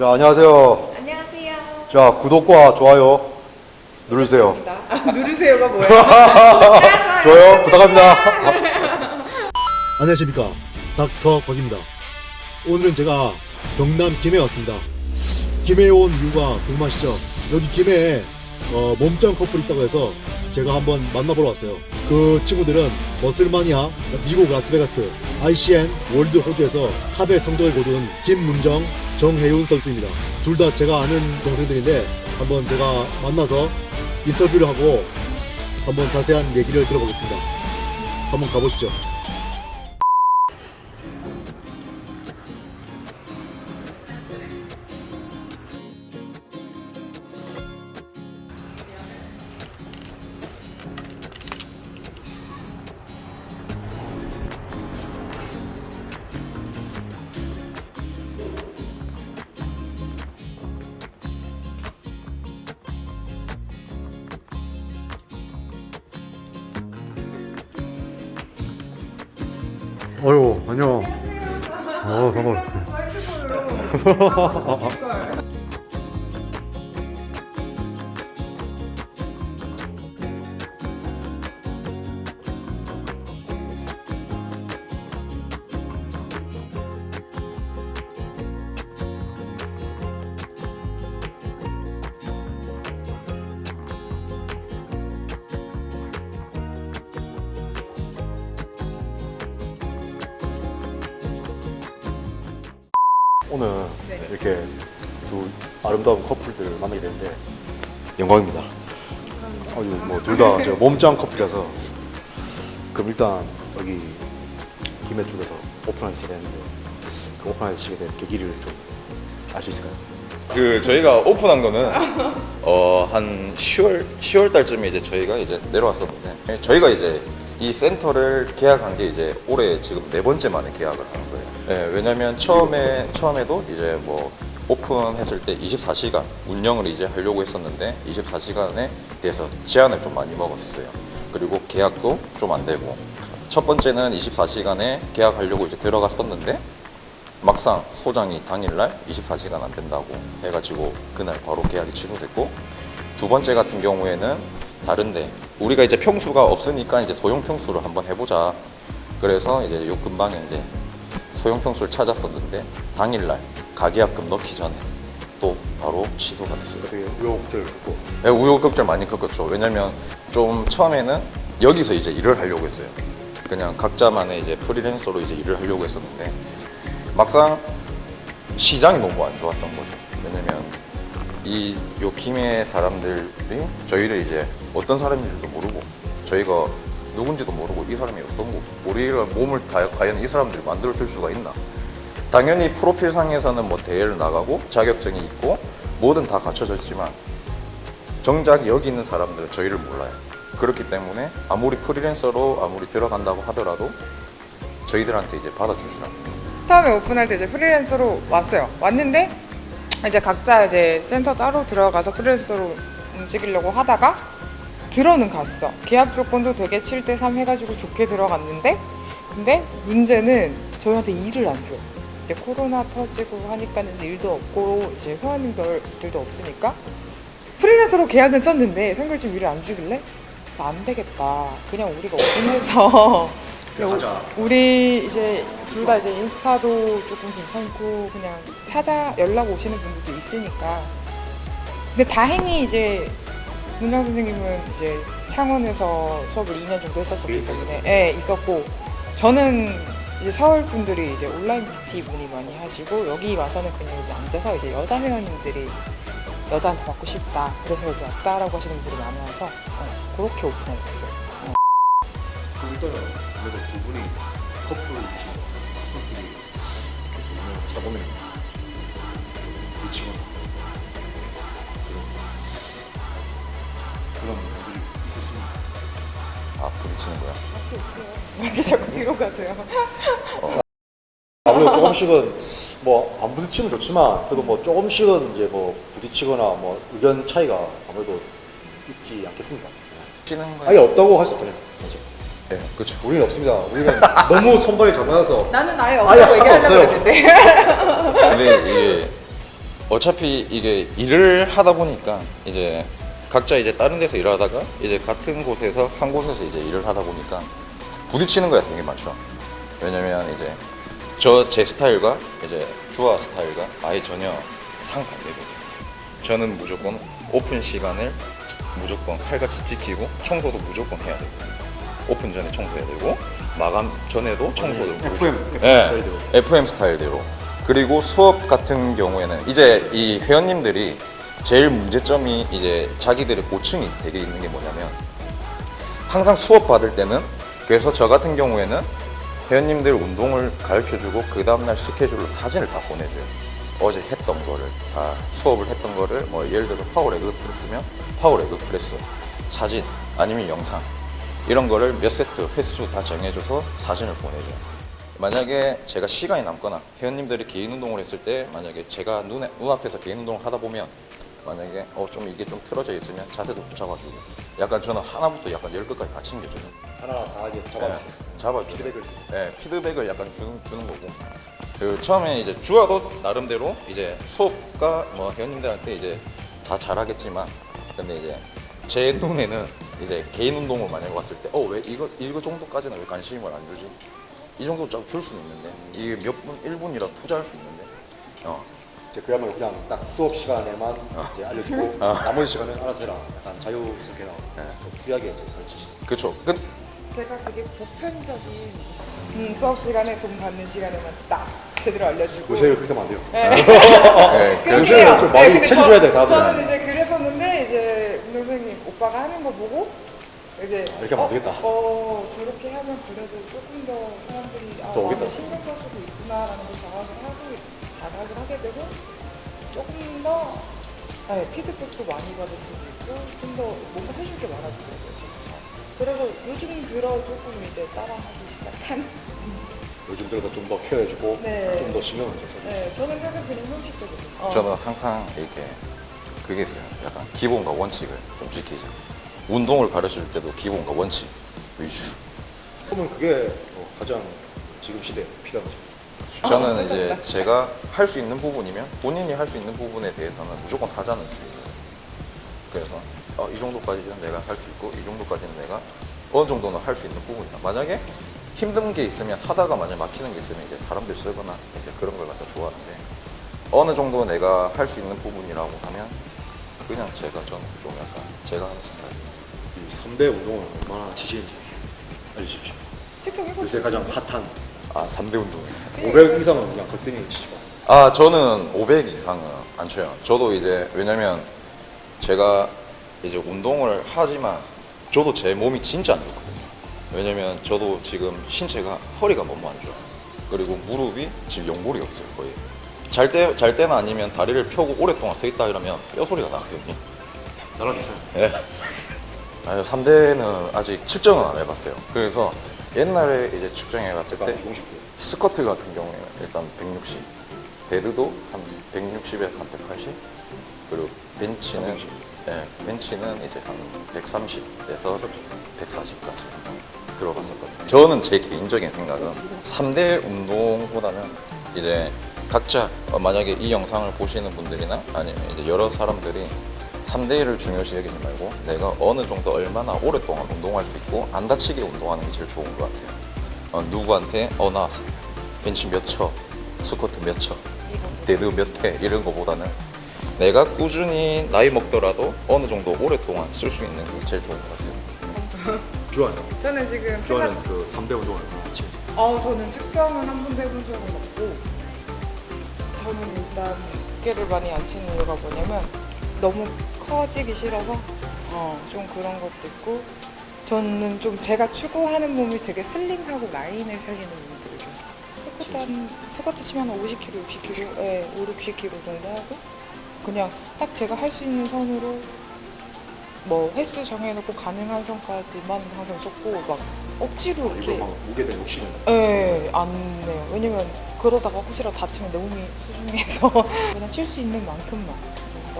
자, 안녕하세요. 안녕하세요. 자, 구독과 좋아요 누르세요. 누르세요가 뭐예요? 좋아요 부탁합니다. 안녕하십니까 닥터 곽입니다 오늘은 제가 경남 김해에 왔습니다 김해에 온 이유가 궁금하시죠 여기 김해에 어, 몸짱 커플이 있다고 해서 제가 한번 만나보러 왔어요 그 친구들은 머슬마니아 미국 라스베가스 ICN 월드 호주에서 탑의 성적을 거둔 김문정 정혜윤 선수입니다. 둘 다 제가 아는 동생들인데 한번 제가 만나서 인터뷰를 하고 한번 자세한 얘기를 들어보겠습니다. 한번 가보시죠 어유 안녕. 어, 반가워. 오늘 네. 이렇게 두 아름다운 커플들을 만나게 되는데 영광입니다. 뭐둘 다 몸짱 커플이라서 그럼 일단 여기 김해 쪽에서 오픈하시게 되는데 그 오픈하시게 된 계기를 좀 알 수 있을까요? 그 저희가 오픈한 거는 어 한 10월 10월 달쯤에 이제 저희가 이제 내려왔었는데 저희가 이제 이 센터를 계약한 게 이제 올해 지금 네 번째 만에 계약을 거예요. 네, 왜냐면 처음에 처음에도 이제 뭐 오픈했을 때 24시간 운영을 이제 하려고 했었는데 24시간에 대해서 제한을 좀 많이 먹었었어요. 그리고 계약도 좀 안 되고 첫 번째는 24시간에 계약하려고 이제 들어갔었는데 막상 소장이 당일날 24시간 안 된다고 해가지고 그날 바로 계약이 취소됐고 두 번째 같은 경우에는 다른데 우리가 이제 평수가 없으니까 이제 소형 평수를 한번 해보자 그래서 이제 요 근방에 이제 소형 평수를 찾았었는데 당일날 가계약금 넣기 전에 또 바로 취소가 됐어요. 되게 우여곡절 있고 네, 우여곡절 많이 겪었죠. 왜냐면 좀 처음에는 여기서 이제 일을 하려고 했어요. 그냥 각자만의 이제 프리랜서로 이제 일을 하려고 했었는데 막상 시장이 너무 안 좋았던 거죠. 왜냐면 이요 김해 사람들이 저희를 이제 어떤 사람인지도 모르고 저희가 누군지도 모르고 이 사람이 어떤 거 우리가 몸을 다 과연 이 사람들이 만들어 줄 수가 있나? 당연히 프로필 상에서는 뭐 대회를 나가고 자격증이 있고 뭐든 다 갖춰져 있지만 정작 여기 있는 사람들은 저희를 몰라요. 그렇기 때문에 아무리 프리랜서로 아무리 들어간다고 하더라도 저희들한테 이제 않아요. 처음에 오픈할 때 이제 프리랜서로 왔어요. 왔는데 이제 각자 이제 센터 따로 들어가서 프리랜서로 움직이려고 하다가 들어는 갔어. 계약 조건도 되게 7대 3 해가지고 좋게 들어갔는데 근데 문제는 저희한테 일을 안 줘요. 이제 코로나 터지고 하니까는 일도 없고 이제 회원님들도 없으니까 프리랜서로 계약은 썼는데 선결집 일을 안 주길래 안 되겠다. 그냥 우리가 오픈해서 그냥 하자. 우리 이제 둘 다 이제 인스타도 조금 괜찮고 그냥 찾아 연락 오시는 분들도 있으니까 근데 다행히 이제 문장 선생님은 이제 창원에서 수업을 2년 정도 했었었기 때문에 예, 있었고 저는 이제 서울 분들이 이제 온라인 PT 문의 많이 하시고 여기 와서는 그냥 여기 앉아서 이제 여자 회원님들이 여자한테 받고 싶다 그래서 여기 왔다라고 하시는 분들이 많아서 어, 그렇게 오픈하게 됐어요. 그럼 일단은 그래도 두 분이 커플이시고 커플끼리 계속 운영을 하다 보면 부딪히거나 아 부딪히는 거야. 왜 자꾸 뒤로 가세요? 아무래도 조금씩은 뭐 안 부딪히면 좋지만 그래도 뭐 조금씩은 이제 뭐 부딪히거나 뭐 의견 차이가 아무래도 있지 않겠습니까? 치는 아예. 없다고 할 수 없거든요. 그렇죠. 네, 그렇죠. 우리는 없습니다. 우리는 너무 선발이 잘 맞아서 나는 아예 없다고 얘기하려고 없어요. 했는데 근데 이게 어차피 이게 일을 하다 보니까 이제 각자 이제 다른 데서 일하다가 이제 같은 곳에서 한 곳에서 이제 일을 하다 보니까 부딪히는 거야 되게 많죠. 왜냐면 이제 저 제 스타일과 이제 주아 스타일과 아예 전혀 상반되거든요. 저는 무조건 오픈 시간을 무조건 칼같이 지키고 청소도 무조건 해야 되고 오픈 전에 청소해야 되고 마감 전에도 청소를 FM 예, 스타일대로. FM 스타일대로. 그리고 수업 같은 경우에는 이제 이 회원님들이 제일 문제점이 이제 자기들의 고충이 되게 있는 게 뭐냐면 항상 수업 받을 때는 그래서 저 같은 경우에는 회원님들 운동을 가르쳐 주고 그 다음날 스케줄로 사진을 다 보내줘요. 어제 했던 거를 다 수업을 했던 거를 뭐 예를 들어서 파워 레그 프레스면 파워 레그 프레스 사진 아니면 영상 이런 거를 몇 세트 횟수 다 정해줘서 사진을 보내줘요. 만약에 제가 시간이 남거나 회원님들이 개인 운동을 했을 때 만약에 제가 눈에 눈앞에서 개인 운동을 하다 보면 만약에 어 좀 이게 좀 틀어져 있으면 자세도 좀 잡아주고. 약간 저는 하나부터 약간 열 끝까지 다 챙겨줘요. 하나 다 이게 네, 잡아주시고. 잡아주고 피드백을 주고. 네, 피드백을 약간 주는, 주는 거고. 그 처음에 이제 주아도 나름대로 이제 수업과 뭐 회원님들한테 이제 다 잘하겠지만 근데 이제 제 눈에는 이제 개인 운동을 만약에 왔을 때 어 왜 이거 이거 정도까지는 왜 관심을 안 주지? 이 정도 줄 수는 있는데 이게 몇 분, 1분이라도 투자할 수 있는데 어 이제 그야말로 그냥 딱 수업 시간에만 이제 알려주고 나머지 시간은 알아서 해라. 약간 자유스럽게 좀 프리하게 이제 가르치시죠. 그쵸 그, 제가 되게 보편적인 음, 수업 시간에 돈 받는 시간에만 딱 제대로 알려주고 요새 그렇게 하면 안 돼요. 네, 그렇게 요새는 해요. 좀 많이 근데 챙겨줘야 돼, 저- 사람들은. 저는 이제 그랬었는데 이제 운동 선생님 오빠가 하는 거 보고 이제 이렇게 하면 안 되겠다. 어, 저렇게 하면 그래도 조금 더 사람들이 아, 더 오겠다. 신경 써주고 있구나라는 걸 자각을 하고 자각을 하게 되고 조금 더 네, 피드백도 많이 받을 수도 있고 좀 더 뭔가 해줄 게 많아지더라고요. 진짜. 그래서 요즘 들어 조금 이제 따라하기 시작한 요즘 들어서 좀 더 케어해주고 네. 좀 더 신경을 써서 네, 저는 항상 그냥 형식적이었어요. 저는 항상 이렇게 그게 있어요. 약간 기본과 원칙을 좀 지키죠. 운동을 가르칠 때도 기본과 원칙 위주. 그러면 그게 뭐 가장 지금 시대에 필요한 거죠. 저는 이제 제가 할 수 있는 부분이면 본인이 할 수 있는 부분에 대해서는 무조건 하자는 주의예요. 그래서 어, 이 정도까지는 내가 할 수 있고 이 정도까지는 내가 어느 정도는 할 수 있는 부분이다. 만약에 힘든 게 있으면 하다가 만약 에 막히는 게 있으면 이제 사람들 쓰거나 이제 그런 걸 갖다 좋아하는데 어느 정도 내가 할 수 있는 부분이라고 하면 그냥 제가 저는 좀 약간 제가 하는 스타일. 이 3대 운동을 얼마나 지시는지 알려주십시오. 틱톡 해보세요. 요새 가장 핫한 아 3대 운동. 500 이상은 그냥 거뜬히 치시고 아 저는 500 이상은 안 쳐요. 저도 이제 왜냐면 제가 이제 운동을 하지만 저도 제 몸이 진짜 안 좋거든요. 왜냐면 저도 지금 신체가 허리가 너무 안 좋아. 그리고 무릎이 지금 연골이 없어요 거의. 잘 때 잘 때나 아니면 다리를 펴고 오랫동안 서 있다 이러면 뼈 소리가 나거든요. 날아주세요. 예. 아니 3대는 아직 측정은 안 해봤어요. 그래서 옛날에 이제 측정해 봤을 때 공식 스쿼트 같은 경우에는 일단 160, 데드도 한 160에서 한 180, 그리고 벤치는 160. 예, 벤치는 이제 한 130에서 140까지 들어갔었거든요. 저는 제 개인적인 생각은 3대 운동보다는 이제 각자 어, 만약에 이 영상을 보시는 분들이나 아니면 이제 여러 사람들이 3대1을 중요시 여기지 말고 내가 어느 정도 얼마나 오랫동안 운동할 수 있고 안 다치게 운동하는 게 제일 좋은 것 같아요. 어, 누구한테? 어 나 벤치 몇 쳐, 스쿼트 몇 쳐, 데드 몇 회 이런 거보다는 내가 꾸준히 나이 먹더라도 어느 정도 오랫동안 쓸 수 있는 게 제일 좋은 것 같아요. 주한 저는 지금 주한은 그 3대 운동을 치는지 어, 저는 측정은 한 번도 해본 적은 없고 저는 일단 어깨를 많이 안 치는 이유가 뭐냐면 너무 커지기 싫어서? 어, 좀 그런 것도 있고. 저는 좀 제가 추구하는 몸이 되게 슬림하고 라인을 살리는 몸들을 좀 스쿼트 한 스쿼트 치면 한 50kg, 60kg, 예, 5, 60kg 정도 하고. 그냥 딱 제가 할 수 있는 선으로 뭐 횟수 정해놓고 가능한 선까지만 항상 쏟고 막 억지로 이렇게 막 무게 된 욕심은 네, 안 내요. 왜냐면 그러다가 혹시라도 다치면 내 몸이 소중해서 그냥 칠 수 있는 만큼만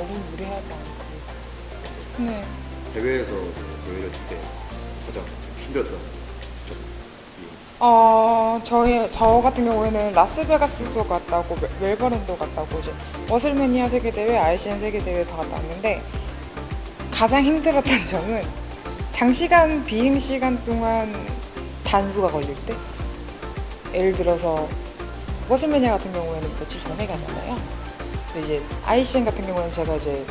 너무 무리하지 않고. 네. 대회에서 칠때 가장 힘들었던 어, 저희, 저 같은 경우에는 라스베가스도 갔다 오고, 멜- 멜버른도 갔다 오고, 이제, 워슬매니아 세계대회, ICN 세계대회 다 갔다 왔는데, 가장 힘들었던 점은, 장시간 비행 시간 동안 단수가 걸릴 때, 예를 들어서, 워슬매니아 같은 경우에는 며칠 전에 가잖아요. 근데 이제, ICN 같은 경우는 제가 이제,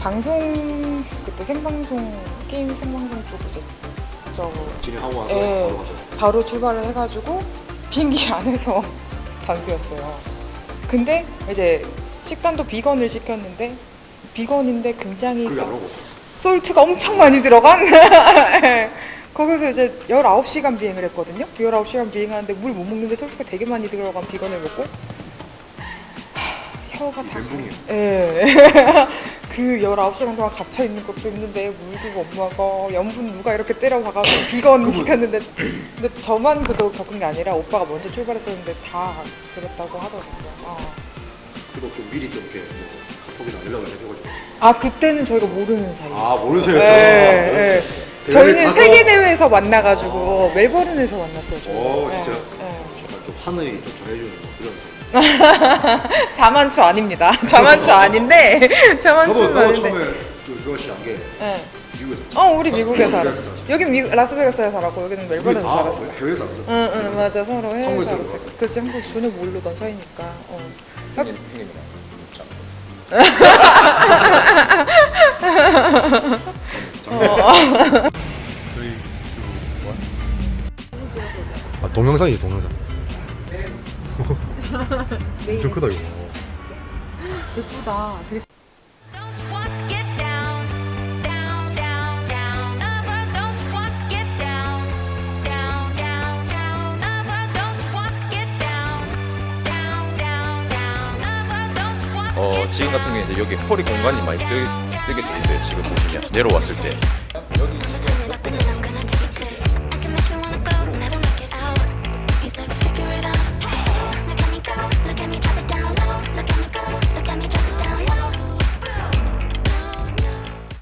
방송, 그때 생방송, 게임 생방송 쪽 이제, 저, 진행하고 와서 예. 바로 가죠. 바로 출발을 해가지고 비행기 안에서 단수였어요. 근데 이제 식단도 비건을 시켰는데 비건인데 굉장히 그게 안 소- 오고. 솔트가 엄청 많이 들어간 예. 거기서 이제 19시간 비행을 했거든요. 19시간 비행하는데 물 못 먹는데 솔트가 되게 많이 들어간 비건을 먹고 하, 혀가 다 멘붕이에요. 예. 그 19시간 동안 갇혀 있는 것도 힘든데 물도 못 먹어. 염분 누가 이렇게 때려 박아서 비건 시켰는데 근데 저만 그도 겪은 게 아니라 오빠가 먼저 출발했었는데 다 그랬다고 하더라고요. 어. 그리고 좀 미리 좀 이렇게 뭐 카톡이나 연락을 해줘가지고. 아 그때는 저희가 모르는 사이였어요. 아, 모르세요? 예, 예. 대회를 저희는 가서- 세계 대회에서 만나가지고 멜버른에서 만났어요. 저희. 오, 예, 진짜? 예. 정말 좀 하늘이 좀 전해주는 뭐 그런 사람. 자만추 아닙니다. 자만추 아닌데 자만추는 아닌데. 처음에 좀 중화 씨한 게 예. 미국에서. 어 우리 미국에 살아. 미국에서 살았어. 여긴 미 라스베가스에 살았고 여기는 멜버른에 다 살았어. 해외에서 왔어. 응, 응, 맞아. 서로 해외 한국에서 살았어. 살았어. 그치, 한국 전혀 모르던 사이니까. 어. 형님, 형님이랑 참. 아 동영상이지 동영상. 엄청 크다 이거. 예쁘다. 되게 지금 같은 경우에 여기 허리 공간이 많이 뜨, 뜨게 돼 있어요. 지금 보시면 내려왔을 때 여기